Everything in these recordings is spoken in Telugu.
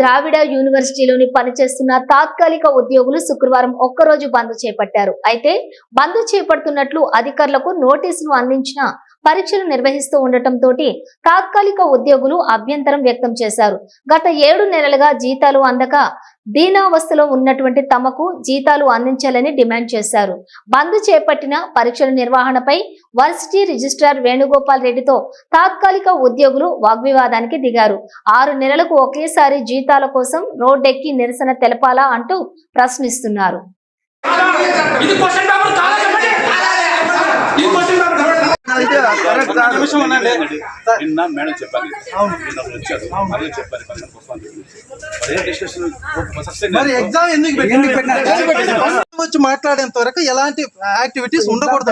ద్రావిడ యూనివర్సిటీలోని పనిచేస్తున్న తాత్కాలిక ఉద్యోగులు శుక్రవారం ఒక్కరోజు బంద్ చేపట్టారు. అయితే బంద్ చేపడుతున్నట్లు అధికారులకు నోటీసులు అందించిన పరీక్షలు నిర్వహిస్తూ ఉండటంతో తాత్కాలిక ఉద్యోగులు అభ్యంతరం వ్యక్తం చేశారు. గత ఏడు నెలలుగా జీతాలు అందక దీనావస్థలో ఉన్నటువంటి తమకు జీతాలు అందించాలని డిమాండ్ చేశారు. బంద్ చేపట్టిన పరీక్షల నిర్వహణపై వర్సిటీ రిజిస్ట్రార్ వేణుగోపాల్ రెడ్డితో తాత్కాలిక ఉద్యోగులు వాగ్వివాదానికి దిగారు. ఆరు నెలలకు ఒకేసారి జీతాల కోసం రోడ్డెక్కి నిరసన తెలపాలా అంటూ ప్రశ్నిస్తున్నారు. నిమిషం ఉండండి. నిన్న మేడం నిన్న వచ్చారు. అదే చెప్పారు. మరి ఎగ్జామ్ ఎందుకు వచ్చి మాట్లాడేంత వరకు ఎలాంటి యాక్టివిటీస్ ఉండకూడదు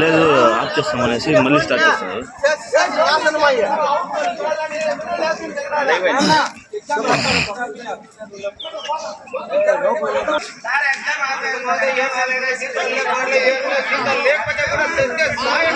లేదు ఆఫ్ చేస్తాం అనేసి మళ్ళీ స్టార్ట్ చేస్తారు. లేకపోతే కూడా సత్య సాయం